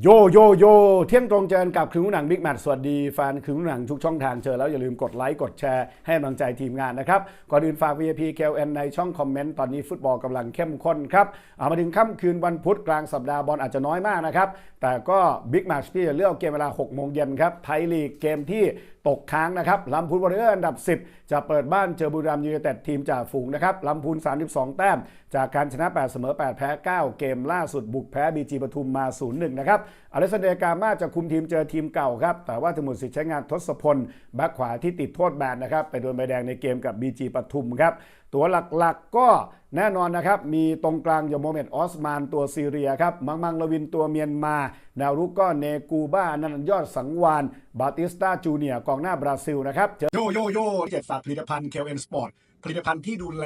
โยโยโยเที่ยงตรงเจอกับครึ่งหนังบิ๊กแมทสวัสดีแฟนครึ่งหนังทุกช่องทางเจอแล้วอย่าลืมกดไลค์กดแชร์ให้กำลังใจทีมงานนะครับ ก่อนอื่นฝาก VIP KLN ในช่องคอมเมนต์ตอนนี้ฟุตบอลกำลังเข้มข้นครับเอามาถึงค่ำคืนวันพุธกลางสัปดาห์บอลอาจจะน้อยมากนะครับ แต่ก็บิ๊กแมทที่จะเลือกเกมเวลา 6 โมงเย็นครับไทยลีกเกมที่ตกค้างนะครับลำพูนวอริเออร์อันดับ 10 จะเปิดบ้านเจอบุรีรัมย์ยูไนเต็ดทีมจ่าฝูงนะครับลำพูน 32 แต้ม จากการชนะ 8 เสมอ 8 แพ้ 9 เกมล่าสุดบุกแพ้บีจีปทุมมา 0-1 นะครับอเล็กซานเดร์กามาจะคุมทีมเจอทีมเก่าครับ แต่ว่าถึงมดสิทธิ์ใช้งานทศพลแบ็คขวาที่ติดโทษแบนนะครับไปโดนใบแดงในเกมกับบีจีปทุมครับตัวหลักๆก็แน่นอนนะครับ มีตรงกลางยโมเมตออสมานตัวซีเรียครับ มังมังลวินตัวเมียนมาแนวรุกก็เนกูบ้านันยอดสังวาน บาติสตาจูเนียกองหน้าบราซิลนะครับ โยโยโย่เจ็ดฝากผลิตภัณฑ์ KLN Sport ผลิตภัณฑ์ที่ดูแล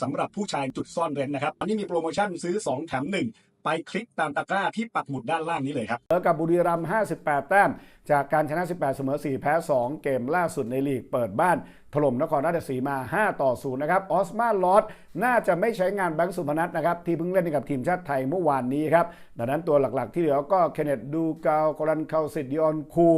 สำหรับผู้ชายจุดซ่อนเร้นนะครับ อันนี้มีโปรโมชั่นซื้อ 2 แถม 1 ไปคลิกตามตะกร้าที่ปักหมุดด้านล่างนี้เลยครับ เจอกับบุรีรัมย์58 แต้มจากการชนะ 18 เสมอ 4 แพ้ 2 เกมล่าสุดในลีกเปิดบ้าน ถล่มนครราชสีมา 5 ต่อ 0 นะครับ ออสมาลอสน่าจะไม่ใช้งานแบงค์สุพนัทนะครับ ที่เพิ่งเล่นกับทีมชาติไทยเมื่อวานนี้ครับ ดังนั้นตัวหลักๆที่เหลือก็เคนเนตดูกาวกรันเคาสิตดิออนคู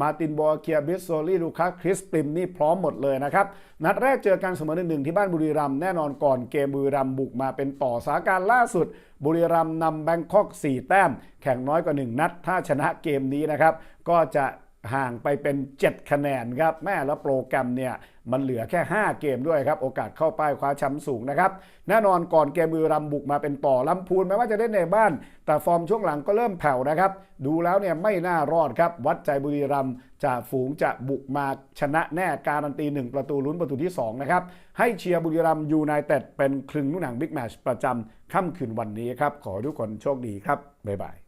มาตินบอร์เคียบิสโซลี่ลูคัสคริสปริมนี่พร้อมหมดเลยนะครับ นัดแรกเจอกันเสมอหนึ่งที่บ้านบุรีรัมย์แน่นอนก่อนเกมบุรีรัมย์บุกมาเป็นต่อสาการล่าสุด บุรีรัมย์นำแบงคอก 4 แต้ม แข่งน้อยกว่า 1 นัดถ้าชนะเกมนี้นะครับ ก็จะห่างไปเป็น 7 คะแนนครับ แม่แล้วโปรแกรมเนี่ย มันเหลือแค่ 5 เกมด้วยครับ โอกาสเข้าป้ายคว้าแชมป์สูงนะครับ แน่นอนก่อนเกมบุรีรัมย์บุกมาเป็นต่อลำพูนแม้ว่าจะได้ในบ้าน แต่ฟอร์มช่วงหลังก็เริ่มแผ่วนะครับ ดูแล้วเนี่ยไม่น่ารอดครับ วัดใจบุรีรัมย์จะฝูงจะบุกมาชนะแน่การันตี 1 ประตูลุ้นประตูที่ 2 นะครับ ให้เชียร์บุรีรัมย์ยูไนเต็ดเป็นครึ่งลูกหนังบิ๊กแมชประจำค่ำคืนวันนี้ครับขอให้ทุกคนโชคดีครับบ๊ายบาย